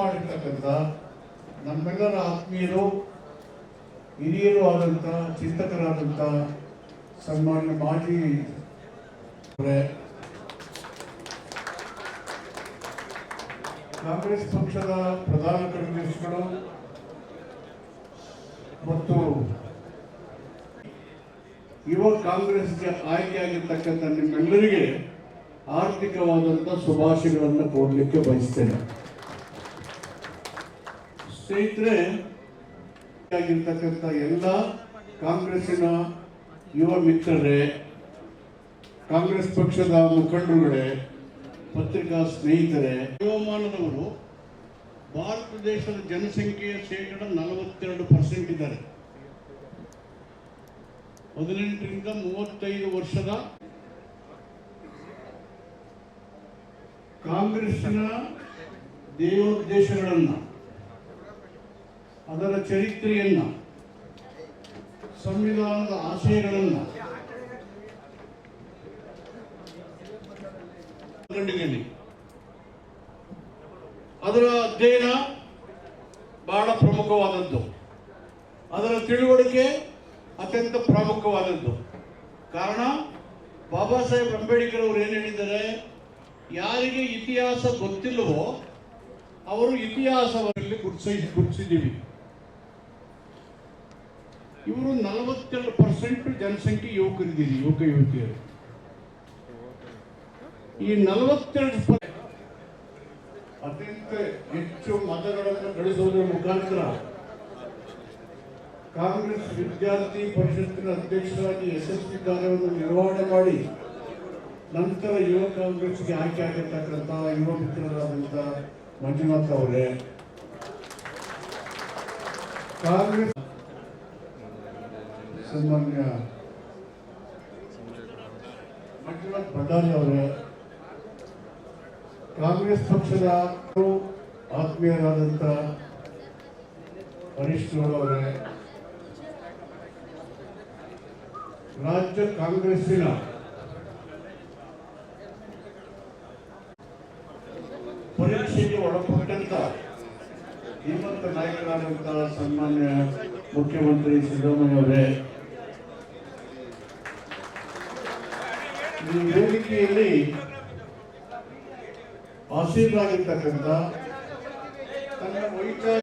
ಮಾಡಿರ್ತಕ್ಕಂಥ ನಮ್ಮೆಲ್ಲರ ಆತ್ಮೀಯರು, ಹಿರಿಯರು ಆದಂಥ ಚಿಂತಕರಾದಂಥ ಸನ್ಮಾನ್ಯ ಮಾಜಿ ಕಾಂಗ್ರೆಸ್ ಪಕ್ಷದ ಪ್ರಧಾನ ಕಾರ್ಯದರ್ಶಿಗಳು ಮತ್ತು ಯುವ ಕಾಂಗ್ರೆಸ್ಗೆ ಆಯ್ಕೆಯಾಗಿರ್ತಕ್ಕಂಥ ನಿಮ್ಮೆಲ್ಲರಿಗೆ ಆರ್ಥಿಕವಾದಂಥ ಶುಭಾಶಯಗಳನ್ನು ಕೊಡಲಿಕ್ಕೆ ಬಯಸ್ತೇನೆ. ಸ್ನೇಹಿತರೆ, ಆಗಿರ್ತಕ್ಕಂಥ ಎಲ್ಲ ಕಾಂಗ್ರೆಸ್ಸಿನ ಯುವ ಮಿತ್ರರೇ, ಕಾಂಗ್ರೆಸ್ ಪಕ್ಷದ ಮುಖಂಡರುಗಳೇ, ಪತ್ರಿಕಾ ಸ್ನೇಹಿತರೆ ಯುವಮಾನದವರು ಭಾರತ ದೇಶದ ಜನಸಂಖ್ಯೆಯ ಶೇಕಡ ನಲವತ್ತೆರಡು ಪರ್ಸೆಂಟ್ ಇದ್ದಾರೆ. ಹದಿನೆಂಟರಿಂದ ಮೂವತ್ತೈದು ವರ್ಷದ ಕಾಂಗ್ರೆಸ್ಸಿನ ದೇವೋದ್ದೇಶಗಳನ್ನು ಅದರ ಚರಿತ್ರೆಯನ್ನ, ಸಂವಿಧಾನದ ಆಶಯಗಳನ್ನು ಅದರ ಅಧ್ಯಯನ ಬಹಳ ಪ್ರಮುಖವಾದದ್ದು. ಅದರ ತಿಳುವಳಿಕೆ ಅತ್ಯಂತ ಪ್ರಮುಖವಾದದ್ದು ಕಾರಣ, ಬಾಬಾ ಸಾಹೇಬ್ ಅಂಬೇಡ್ಕರ್ ಅವರು ಏನು ಹೇಳಿದ್ದಾರೆ? ಯಾರಿಗೆ ಇತಿಹಾಸ ಗೊತ್ತಿಲ್ಲವೋ, ಅವರು ಗುರುತಿಸಿ ಗುರುತಿಸಿದ್ದೀವಿ. ಇವರು ನಲವತ್ತೆರಡು ಪರ್ಸೆಂಟ್ ಜನಸಂಖ್ಯೆ ಯುವಕರಿದ್ದೀರಿ ಯುವಕ ಯುವತಿಯರು. ಈ ನಲವತ್ತೆರಡು ಅತ್ಯಂತ ಹೆಚ್ಚು ಮತಗಳನ್ನು ಗಳಿಸುವುದರ ಮುಖಾಂತರ ಕಾಂಗ್ರೆಸ್ ವಿದ್ಯಾರ್ಥಿ ಪರಿಷತ್ತಿನ ಅಧ್ಯಕ್ಷರಾಗಿ ಯಶಸ್ವಿ ಕಾರ್ಯವನ್ನು ನಿರ್ವಹಣೆ ಮಾಡಿ ನಂತರ ಯುವ ಕಾಂಗ್ರೆಸ್ಗೆ ಆಯ್ಕೆ ಆಗಿರ್ತಕ್ಕಂಥ ಯುವ ಮಿತ್ರರಾದಂಥ ಮಂಜುನಾಥ್ ಅವರೇ. ಕಾಂಗ್ರೆಸ್ ಸನ್ಮಾನ್ಯ ಮಂಜುನಾಥ್ ಭಂಡಾರಿ ಅವರೇ, ಕಾಂಗ್ರೆಸ್ ಪಕ್ಷದ ಆತ್ಮೀಯರಾದಂಥ ಅವರೇ, ರಾಜ್ಯ ಕಾಂಗ್ರೆಸ್ಸಿನ ಪರೀಕ್ಷೆಗೆ ಒಳಪಟ್ಟಂತ ಧೀಮಂತ ನಾಯಕರಾದಂತಹ ಸನ್ಮಾನ್ಯ ಮುಖ್ಯಮಂತ್ರಿ ಸಿದ್ದರಾಮಯ್ಯ ಅವರೇ ಈ ವೇದಿಕೆಯಲ್ಲಿ ಆಸೀನರಾಗಿರ್ತಕ್ಕಂಥ ತನ್ನ ವೈಚಾರಿಕ